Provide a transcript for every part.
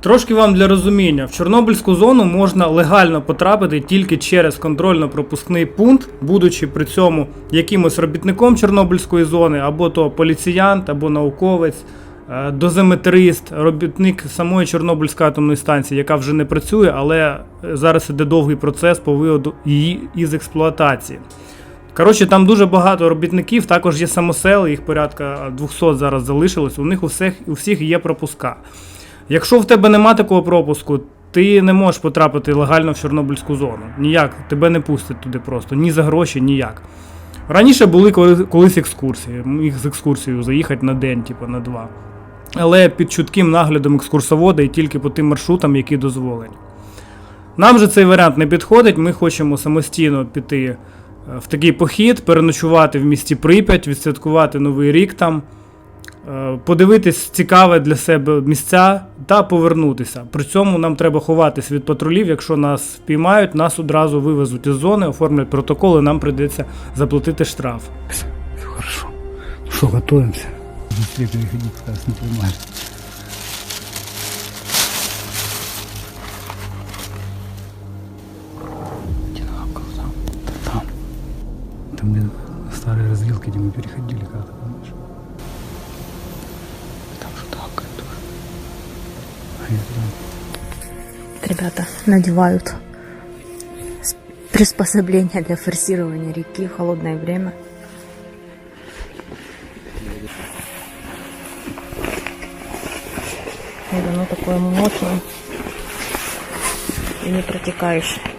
Трошки вам для розуміння, в Чорнобильську зону можна легально потрапити тільки через контрольно-пропускний пункт, будучи при цьому якимось робітником Чорнобильської зони, або то поліціянт, або науковець, е, дозиметрист, робітник самої Чорнобильської атомної станції, яка вже не працює, але е, зараз іде довгий процес по виводу її із експлуатації. Коротше, там дуже багато робітників, також є самосели, їх порядка 200 зараз залишилось. У них у всіх, у всіх є пропуска. Якщо в тебе нема такого пропуску, ти не можеш потрапити легально в Чорнобильську зону. Ніяк, тебе не пустять туди просто, ні за гроші, ніяк. Раніше були колись екскурсії, міг з екскурсією заїхати на день, типу на два. Але під чутким наглядом екскурсовода і тільки по тим маршрутам, які дозволені. Нам же цей варіант не підходить. Ми хочемо самостійно піти е, в такий похід, переночувати в місті Прип'ять, відсвяткувати Новий рік там, е, подивитись цікаве для себе місця та повернутися. При цьому нам треба ховатись від патрулів. Якщо нас впіймають, нас одразу вивезуть із зони, оформлять протоколи, нам прийдеться заплатити штраф. Все хорошо. Ну что, готовимся? Быстрее переходи, пока нас не поймали. Там. Там. Там где старые развилки, где мы переходили как-то, Ребята надевают приспособления для форсирования реки в холодное время. Вот оно такое мощное и не протекающее.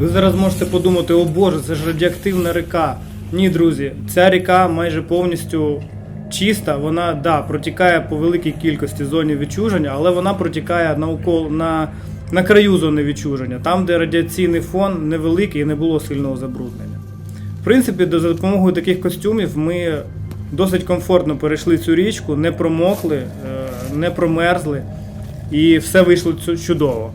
Ви зараз можете подумати, о Боже, це ж радіоактивна река. Ні, друзі, ця ріка майже повністю чиста. Вона да, протікає по великій кількості зоні відчуження, але вона протікає навколо на, на краю зони відчуження, там, де радіаційний фон невеликий і не було сильного забруднення. В принципі, за допомогою таких костюмів ми досить комфортно перейшли цю річку, не промокли, е, не промерзли, і все вийшло чудово.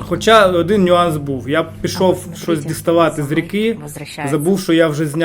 Хоча один нюанс був. Я пішов щось діставати з ріки, забув, що я вже зняв.